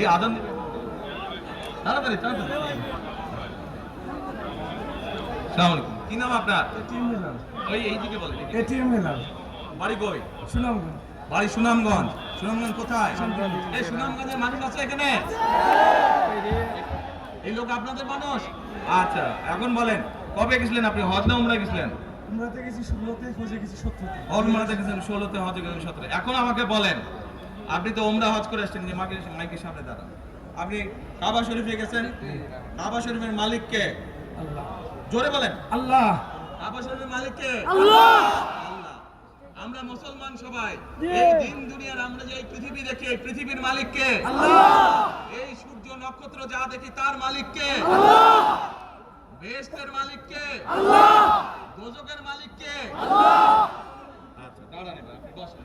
এই আদান তাড়াতাড়ি তাড়াতাড়ি। সালাম কি নাম আপনার? এটিএম মেলার ওই এইদিকে বলেন এটিএম মেলার বাড়ি কই? সুনামগঞ্জ। বাড়ি সুনামগঞ্জ। সুনামগঞ্জ কোথায়? এই সুনামগঞ্জের মানুষ আছে এখানে? এই লোক আপনাদের মানুষ? আচ্ছা এখন বলেন কবে গেছিলেন আপনি? হজ না উমরা গেছিলেন? উমরাতে গেছি ষোলোতে গেছি সত্তরতে উমরাতে গেছেন ষোলোতে হজে গেছেন সতেরো এখন আমাকে বলেন আপনি তো উমরা হজ করে আসছেন যে মাকে মাইকের সামনে দাঁড়ান। আপনি কাবা শরীফে গেছেন? কাবা শরীফের মালিক কে? জোরে বলেন। আল্লাহ। কাবা শরীফের মালিক কে? আল্লাহ। আমরা মুসলমান সবাই। এই দিন দুনিয়ার আমরা যে এই পৃথিবী দেখি এই পৃথিবীর মালিক কে? এই সূর্য নক্ষত্র যা দেখি তার মালিক কে? বেহেশতের মালিক কে? দোজকের মালিক কে আচ্ছা দাঁড়ান এবার, আপনি বসেন।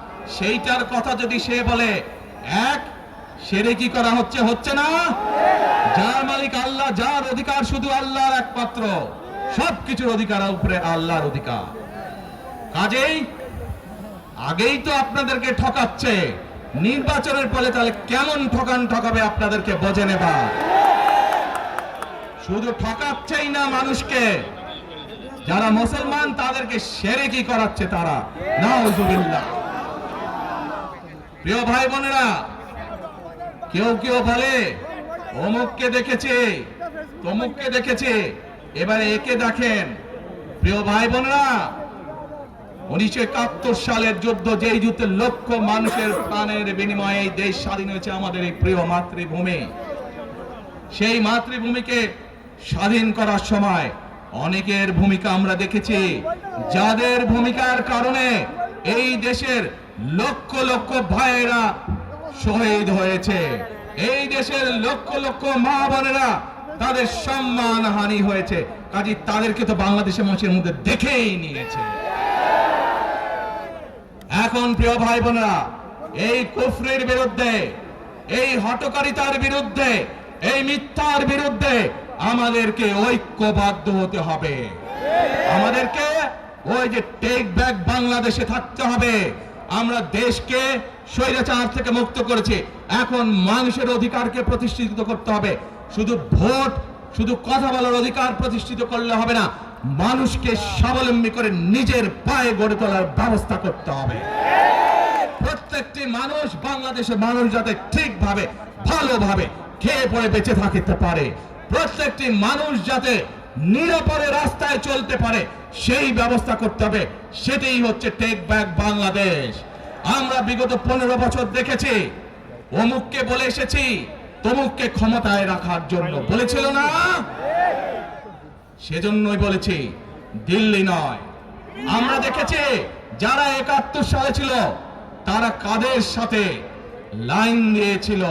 সেইটার কথা যদি সে বলে, এক, সেরে কি করা হচ্ছে হচ্ছে না? যার মালিক আল্লাহ, যার অধিকার শুধু আল্লাহর একমাত্র, সবকিছুর অধিকার উপরে আল্লাহর অধিকার। কাজেই আগেই তো আপনাদেরকে ঠকাচ্ছে, নির্বাচনের ফলে তাহলে কেমন ঠকান ঠকাবে আপনাদেরকে বোঝে নেবা শুধু ঠকাচ্ছেই না মানুষকে, যারা মুসলমান তাদেরকে সেরে কি করাচ্ছে তারা? নাউজুবিল্লাহ। প্রিয় ভাই বোনেরা, কেউ কেউ বলে, অমুককে দেখেছে, তমুককে দেখেছে, এবারে একে দেখেন। প্রিয় ভাই বোনেরা, উনিশশো একাত্তর সালের যুদ্ধ যেই যুদ্ধে লক্ষ মানুষের প্রাণের বিনিময়ে দেশ স্বাধীন হয়েছে আমাদের এই প্রিয় মাতৃভূমি, সেই মাতৃভূমিকে স্বাধীন করার সময় অনেকের ভূমিকা আমরা দেখেছি। যাদের ভূমিকার কারণে এই দেশের লক্ষ লক্ষ ভাইয়েরা শহীদ হয়েছে। এই দেশের লক্ষ লক্ষ মা বোনেরা তাদের সম্মান হানি হয়েছে। কাজে তাদেরকে তো বাংলাদেশের মানুষের মধ্যে দেখেই নিয়েছে। এখন প্রিয় ভাই বোনেরা, এই কুফরির বিরুদ্ধে, এই হটকারিতার বিরুদ্ধে, এই মিথ্যার বিরুদ্ধে আমাদেরকে ঐক্যবদ্ধ হতে হবে। আমাদেরকে ওই যে টেক ব্যাক বাংলাদেশে থাকতে হবে। আমরা দেশকে স্বৈরাচার থেকে মুক্ত করেছি। এখন মানুষের অধিকারকে প্রতিষ্ঠিত করতে হবে। শুধু ভোট, শুধু কথা বলার অধিকার প্রতিষ্ঠিত করলে হবে না, মানুষকে স্বাবলম্বী করে নিজের পায়ে গড়ে তোলার ব্যবস্থা করতে হবে। প্রত্যেকটি মানুষ বাংলাদেশের মানুষ যাতে ঠিকভাবে, ভালোভাবে খেয়ে পড়ে বেঁচে থাকতে পারে। প্রত্যেকটি মানুষ যাতে নিরাপদে রাস্তায় চলতে পারে। সেই ব্যবস্থা করতে হবে। সেটাই হচ্ছে টেক ব্যাক বাংলাদেশ আমরা বিগত পনেরো বছর দেখেছি। অমুককে বলে এসেছি, তমুককে ক্ষমতায় রাখার জন্য। বলেছিল না? সেজন্যই বলেছি, দিল্লি নয়। আমরা দেখেছি, যারা একাত্তর সালে ছিল, তারা কাদের সাথে লাইন দিয়েছিল?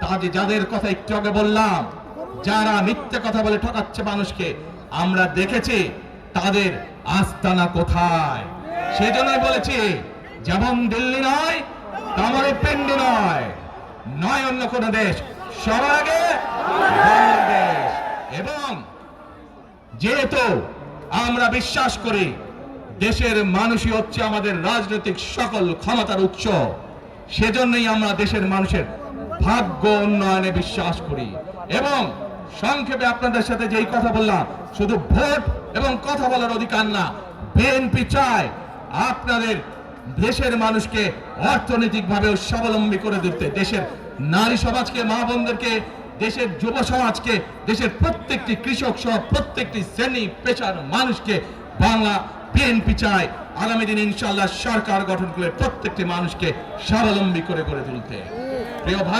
তাদের, যাদের কথা একটু আগে বললাম, যারা মিথ্যে কথা বলে ঠকাচ্ছে মানুষকে, আমরা দেখেছি তাদের আস্তানা কোথায়? সেজন্যই বলেছি যেমন দিল্লি নয় তেমনই পিন্ডি নয়। নয় অন্য কোন দেশ, সবার আগে বাংলাদেশ। এবং যেহেতু আমরা বিশ্বাস করি, দেশের মানুষই হচ্ছে আমাদের রাজনৈতিক সকল ক্ষমতার উৎস, সেজন্যই আমরা দেশের মানুষের ভাগ্য উন্নয়নে বিশ্বাস করি। এবং সংক্ষেপে আপনাদের সাথে যেই কথা বললাম, শুধু ভোট এবং কথা বলার অধিকার না বিএনপি চায় আপনাদের দেশের মানুষকে অর্থনৈতিকভাবে স্বাবলম্বী করে দিতে দেশের নারী সমাজকে, মা বোনদেরকে, দেশের যুব সমাজকে, দেশের প্রত্যেকটি কৃষক সহ প্রত্যেকটি শ্রেণি, পেশার মানুষকে বাংলা বিএনপি চায়। আগামী দিনে ইনশাল্লাহ সরকার গঠন করে প্রত্যেকটি মানুষকে স্বাবলম্বী করে গড়ে তুলতে। প্রিয় ভাই